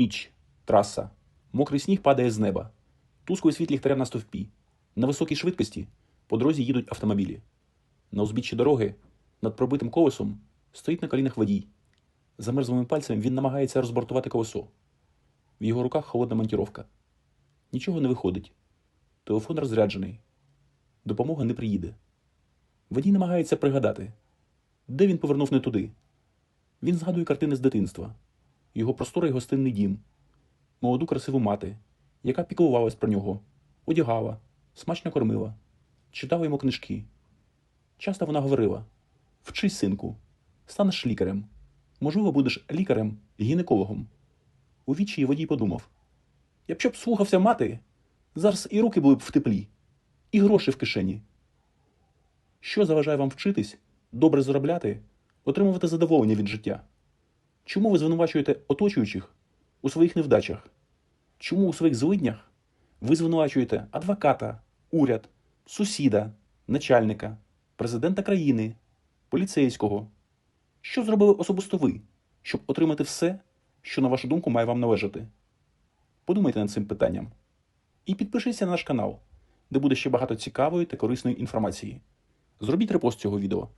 Ніч, траса. Мокрий сніг падає з неба. Тусклий світ ліхтаря на стовпі. На високій швидкості по дорозі їдуть автомобілі. На узбіччі дороги над пробитим колесом стоїть на колінах водій. Замерзлими пальцями він намагається розбортувати колесо. В його руках холодна монтіровка. Нічого не виходить. Телефон розряджений. Допомога не приїде. Водій намагається пригадати, де він повернув не туди. Він згадує картини з дитинства, його просторий гостинний дім, молоду красиву мати, яка піклувалась про нього, одягала, смачно кормила, читала йому книжки. Часто вона говорила: Вчись, синку, станеш лікарем. Можливо, будеш лікарем, гінекологом. У вічі водій подумав: Якщо б слухався мати, зараз і руки були б в теплі, і гроші в кишені. Що заважає вам вчитись, добре заробляти, отримувати задоволення від життя? Чому ви звинувачуєте оточуючих у своїх невдачах? Чому у своїх злиднях ви звинувачуєте адвоката, уряд, сусіда, начальника, президента країни, поліцейського? Що зробили особисто ви, щоб отримати все, що, на вашу думку, має вам належати? Подумайте над цим питанням. І підпишіться на наш канал, де буде ще багато цікавої та корисної інформації. Зробіть репост цього відео.